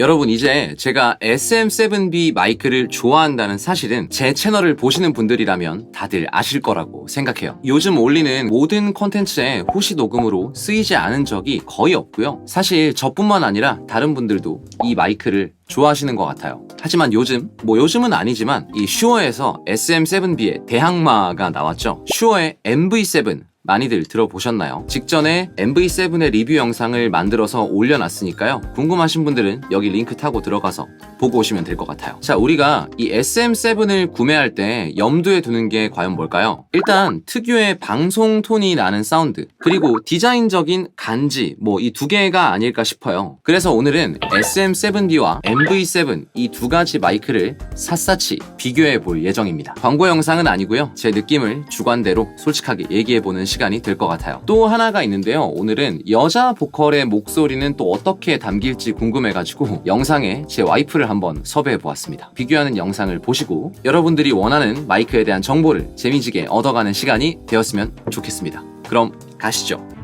여러분 이제 제가 SM7B 마이크를 좋아한다는 사실은 제 채널을 보시는 분들이라면 다들 아실 거라고 생각해요. 요즘 올리는 모든 콘텐츠에 호시 녹음으로 쓰이지 않은 적이 거의 없고요. 사실 저뿐만 아니라 다른 분들도 이 마이크를 좋아하시는 것 같아요. 하지만 요즘, 뭐 요즘은 아니지만 이 슈어에서 SM7B의 대항마가 나왔죠. 슈어의 MV7 많이들 들어보셨나요? 직전에 MV7의 리뷰 영상을 만들어서 올려놨으니까요. 궁금하신 분들은 여기 링크 타고 들어가서 보고 오시면 될 것 같아요. 자, 우리가 이 SM7을 구매할 때 염두에 두는 게 과연 뭘까요? 일단 특유의 방송 톤이 나는 사운드, 그리고 디자인적인 간지, 뭐 이 두 개가 아닐까 싶어요. 그래서 오늘은 SM7B와 MV7 이 두 가지 마이크를 샅샅이 비교해 볼 예정입니다. 광고 영상은 아니고요. 제 느낌을 주관대로 솔직하게 얘기해 보는 시간 이 될 것 같아요. 또 하나가 있는데요. 오늘은 여자 보컬의 목소리는 또 어떻게 담길지 궁금해가지고 영상에 제 와이프를 한번 섭외해 보았습니다. 비교하는 영상을 보시고 여러분들이 원하는 마이크에 대한 정보를 재미지게 얻어가는 시간이 되었으면 좋겠습니다. 그럼 가시죠.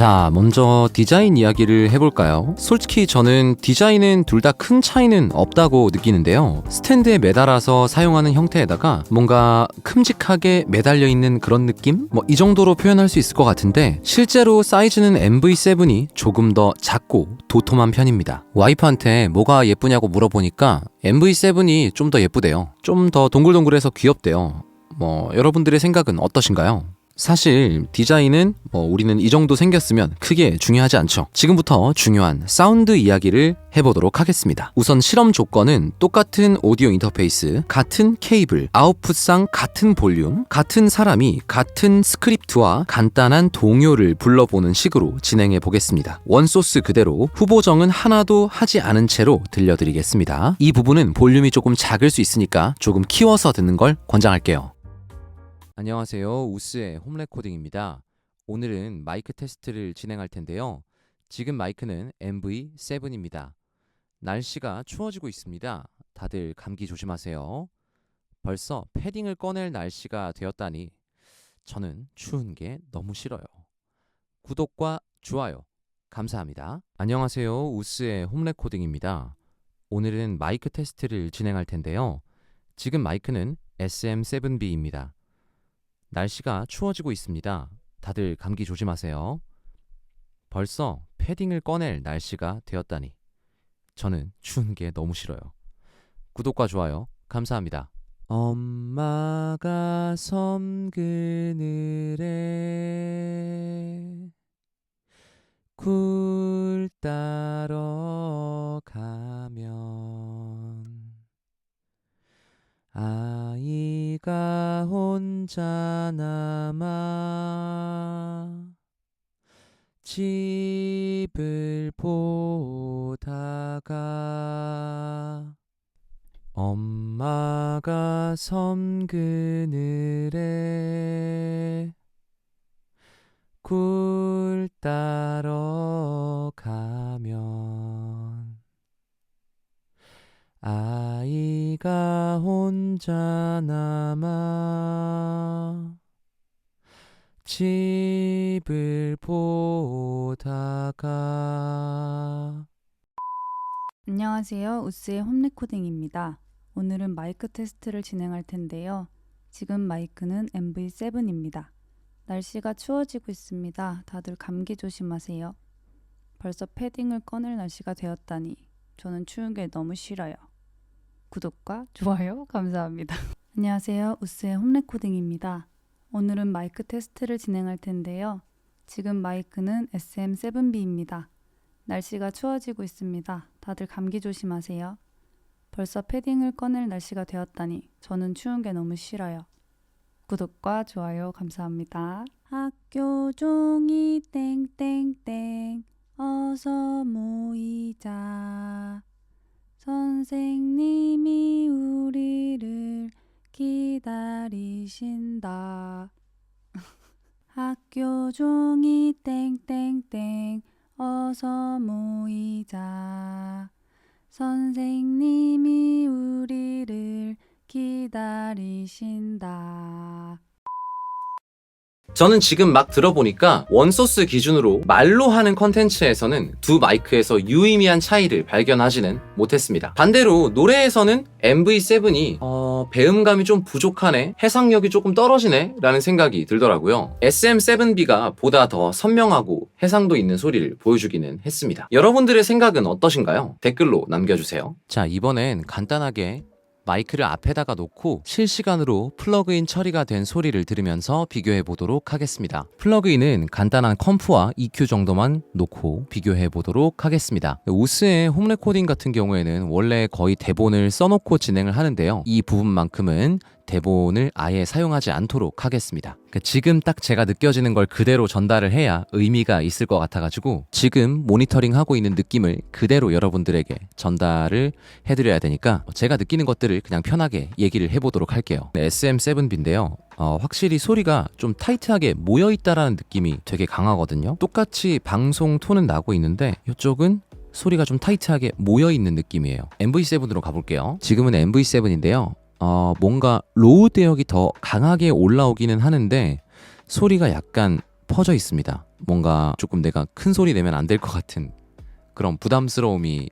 자, 먼저 디자인 이야기를 해볼까요? 솔직히 저는 디자인은 둘 다 큰 차이는 없다고 느끼는데요. 스탠드에 매달아서 사용하는 형태에다가 뭔가 큼직하게 매달려 있는 그런 느낌? 뭐 이 정도로 표현할 수 있을 것 같은데 실제로 사이즈는 MV7이 조금 더 작고 도톰한 편입니다. 와이프한테 뭐가 예쁘냐고 물어보니까 MV7이 좀 더 예쁘대요. 좀 더 동글동글해서 귀엽대요. 뭐 여러분들의 생각은 어떠신가요? 사실 디자인은 뭐 우리는 이 정도 생겼으면 크게 중요하지 않죠. 지금부터 중요한 사운드 이야기를 해보도록 하겠습니다. 우선 실험 조건은 똑같은 오디오 인터페이스, 같은 케이블, 아웃풋상 같은 볼륨, 같은 사람이 같은 스크립트와 간단한 동요를 불러보는 식으로 진행해 보겠습니다. 원소스 그대로 후보정은 하나도 하지 않은 채로 들려드리겠습니다. 이 부분은 볼륨이 조금 작을 수 있으니까 조금 키워서 듣는 걸 권장할게요. 안녕하세요. 우스의 홈 레코딩입니다. 오늘은 마이크 테스트를 진행할 텐데요. 지금 마이크는 MV7입니다. 날씨가 추워지고 있습니다. 다들 감기 조심하세요. 벌써 패딩을 꺼낼 날씨가 되었다니 저는 추운 게 너무 싫어요. 구독과 좋아요 감사합니다. 안녕하세요. 우스의 홈 레코딩입니다. 오늘은 마이크 테스트를 진행할 텐데요. 지금 마이크는 SM7B입니다. 날씨가 추워지고 있습니다. 다들 감기 조심하세요. 벌써 패딩을 꺼낼 날씨가 되었다니. 저는 추운 게 너무 싫어요. 구독과 좋아요 감사합니다. 엄마가 섬 그늘에 굴 따러 가면 아이가 혼자 남아 집을 보다가 엄마가 섬 그늘에 굴 따러 가면 아이가 혼자 남아 집을 보다가 안녕하세요. 우스의 홈 레코딩입니다. 오늘은 마이크 테스트를 진행할 텐데요. 지금 마이크는 MV7입니다. 날씨가 추워지고 있습니다. 다들 감기 조심하세요. 벌써 패딩을 꺼낼 날씨가 되었다니 저는 추운 게 너무 싫어요. 구독과 좋아요 감사합니다. 안녕하세요. 우스의 홈 레코딩입니다. 오늘은 마이크 테스트를 진행할 텐데요. 지금 마이크는 SM7B입니다. 날씨가 추워지고 있습니다. 다들 감기 조심하세요. 벌써 패딩을 꺼낼 날씨가 되었다니 저는 추운 게 너무 싫어요. 구독과 좋아요 감사합니다. 학교 종이 땡땡땡 어서 모이자. 선생님이 우리를 기다리신다. 학교 종이 땡땡땡 어서 모이자. 선생님이 우리를 기다리신다. 저는 지금 막 들어보니까 원소스 기준으로 말로 하는 컨텐츠에서는 두 마이크에서 유의미한 차이를 발견하지는 못했습니다. 반대로 노래에서는 MV7이 어, 배음감이 좀 부족하네, 해상력이 조금 떨어지네 라는 생각이 들더라고요. SM7B가 보다 더 선명하고 해상도 있는 소리를 보여주기는 했습니다. 여러분들의 생각은 어떠신가요? 댓글로 남겨주세요. 자, 이번엔 간단하게 마이크를 앞에다가 놓고 실시간으로 플러그인 처리가 된 소리를 들으면서 비교해 보도록 하겠습니다. 플러그인은 간단한 컴프와 EQ 정도만 놓고 비교해 보도록 하겠습니다. 우스의 홈 레코딩 같은 경우에는 원래 거의 대본을 써놓고 진행을 하는데요. 이 부분만큼은 대본을 아예 사용하지 않도록 하겠습니다. 그러니까 지금 딱 제가 느껴지는 걸 그대로 전달을 해야 의미가 있을 것 같아가지고 지금 모니터링 하고 있는 느낌을 그대로 여러분들에게 전달을 해드려야 되니까 제가 느끼는 것들을 그냥 편하게 얘기를 해보도록 할게요. SM7B인데요. 어, 확실히 소리가 좀 타이트하게 모여있다라는 느낌이 되게 강하거든요. 똑같이 방송 톤은 나고 있는데 이쪽은 소리가 좀 타이트하게 모여있는 느낌이에요. MV7으로 가볼게요. 지금은 MV7인데요. 어, 뭔가 로우 대역이 더 강하게 올라오기는 하는데 소리가 약간 퍼져 있습니다. 뭔가 조금 내가 큰 소리 내면 안 될 것 같은 그런 부담스러움이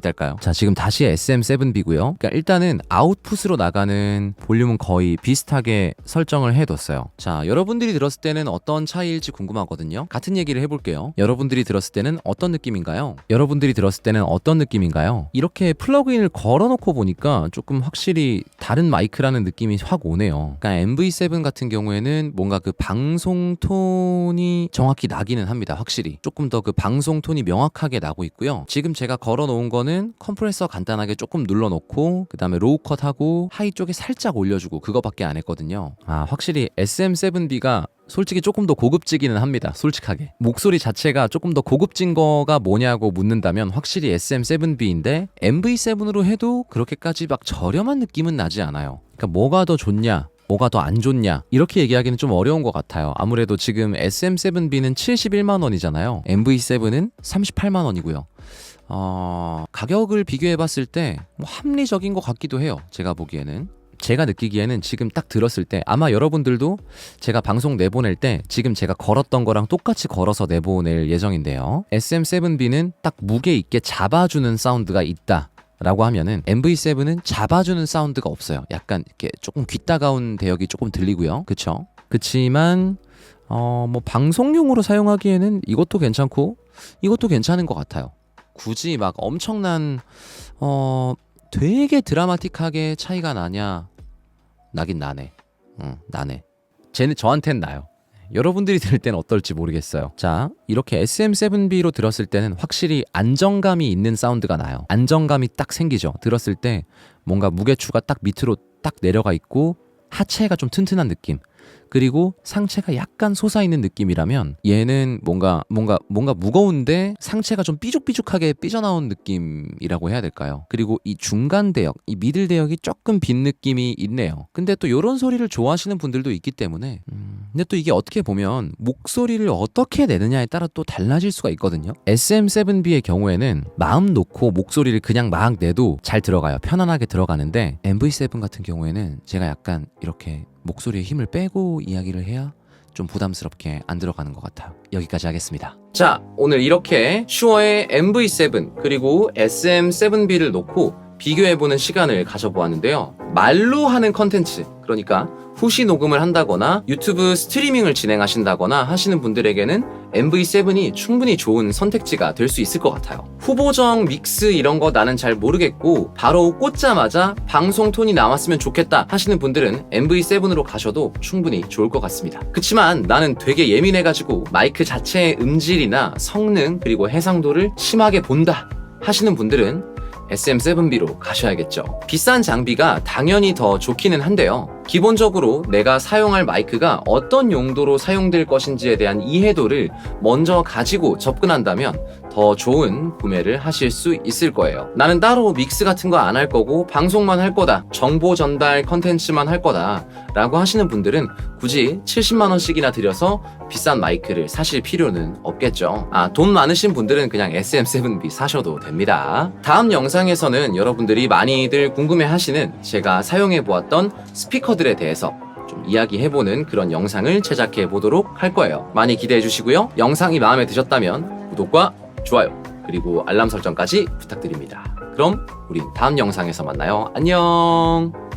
있달까요? 자, 지금 다시 SM7B고요. 그러니까 일단은 아웃풋으로 나가는 볼륨은 거의 비슷하게 설정을 해뒀어요. 자, 여러분들이 들었을 때는 어떤 차이일지 궁금하거든요. 같은 얘기를 해볼게요. 여러분들이 들었을 때는 어떤 느낌인가요? 여러분들이 들었을 때는 어떤 느낌인가요? 이렇게 플러그인을 걸어놓고 보니까 조금 확실히 다른 마이크라는 느낌이 확 오네요. 그러니까 MV7 같은 경우에는 뭔가 그 방송 톤이 정확히 나기는 합니다. 확실히 조금 더 그 방송 톤이 명확하게 나고 있고요. 지금 제가 걸어놓은 거는 컴프레서 간단하게 조금 눌러놓고 그 다음에 로우 컷하고 하이 쪽에 살짝 올려주고 그거밖에 안 했거든요. 아 확실히 SM7B가 솔직히 조금 더 고급지기는 합니다. 솔직하게. 목소리 자체가 조금 더 고급진 거가 뭐냐고 묻는다면 확실히 SM7B인데 MV7으로 해도 그렇게까지 막 저렴한 느낌은 나지 않아요. 그러니까 뭐가 더 좋냐? 뭐가 더 안 좋냐 이렇게 얘기하기는 좀 어려운 것 같아요 아무래도 지금 SM7B는 71만 원이잖아요 MV7은 38만 원이고요 어, 가격을 비교해 봤을 때 뭐 합리적인 것 같기도 해요 제가 보기에는 제가 느끼기에는 지금 딱 들었을 때 아마 여러분들도 제가 방송 내보낼 때 지금 제가 걸었던 거랑 똑같이 걸어서 내보낼 예정인데요. SM7B는 딱 무게 있게 잡아주는 사운드가 있다. 라고 하면은 MV7은 잡아주는 사운드가 없어요. 약간 이렇게 조금 귀따가운 대역이 조금 들리고요. 그쵸? 그치만 어 뭐 방송용으로 사용하기에는 이것도 괜찮고 이것도 괜찮은 것 같아요. 굳이 막 엄청난 어 되게 드라마틱하게 차이가 나냐? 나긴 나네. 응, 나네. 쟤는 저한텐 나요. 여러분들이 들을 때는 어떨지 모르겠어요. 자, 이렇게 SM7B로 들었을 때는 확실히 안정감이 있는 사운드가 나요. 안정감이 딱 생기죠. 들었을 때 뭔가 무게추가 딱 밑으로 딱 내려가 있고 하체가 좀 튼튼한 느낌. 그리고 상체가 약간 솟아있는 느낌이라면 얘는 뭔가 뭔가 뭔가 무거운데 상체가 좀 삐죽삐죽하게 삐져나온 느낌이라고 해야 될까요? 그리고 이 중간 대역, 이 미들 대역이 조금 빈 느낌이 있네요. 근데 또 이런 소리를 좋아하시는 분들도 있기 때문에 음, 근데 또 이게 어떻게 보면 목소리를 어떻게 내느냐에 따라 또 달라질 수가 있거든요. SM7B의 경우에는 마음 놓고 목소리를 그냥 막 내도 잘 들어가요. 편안하게 들어가는데 MV7 같은 경우에는 제가 약간 이렇게 목소리에 힘을 빼고 이야기를 해야 좀 부담스럽게 안 들어가는 것 같아요. 여기까지 하겠습니다. 자, 오늘 이렇게 슈어의 MV7 그리고 SM7B를 놓고 비교해보는 시간을 가져보았는데요. 말로 하는 컨텐츠, 그러니까 후시 녹음을 한다거나 유튜브 스트리밍을 진행하신다거나 하시는 분들에게는 MV7이 충분히 좋은 선택지가 될 수 있을 것 같아요. 후보정, 믹스 이런 거 나는 잘 모르겠고 바로 꽂자마자 방송 톤이 나왔으면 좋겠다 하시는 분들은 MV7으로 가셔도 충분히 좋을 것 같습니다. 그치만 나는 되게 예민해가지고 마이크 자체의 음질이나 성능 그리고 해상도를 심하게 본다 하시는 분들은 SM7B로 가셔야겠죠. 비싼 장비가 당연히 더 좋기는 한데요. 기본적으로 내가 사용할 마이크가 어떤 용도로 사용될 것인지에 대한 이해도를 먼저 가지고 접근한다면 더 좋은 구매를 하실 수 있을 거예요. 나는 따로 믹스 같은 거 안 할 거고 방송만 할 거다. 정보 전달 컨텐츠만 할 거다. 라고 하시는 분들은 굳이 70만원씩이나 들여서 비싼 마이크를 사실 필요는 없겠죠. 아, 돈 많으신 분들은 그냥 SM7B 사셔도 됩니다. 다음 영상에서는 여러분들이 많이들 궁금해 하시는 제가 사용해 보았던 스피커들에 대해서 좀 이야기해보는 그런 영상을 제작해 보도록 할 거예요. 많이 기대해 주시고요. 영상이 마음에 드셨다면 구독과 좋아요, 그리고 알람 설정까지 부탁드립니다. 그럼 우리 다음 영상에서 만나요. 안녕!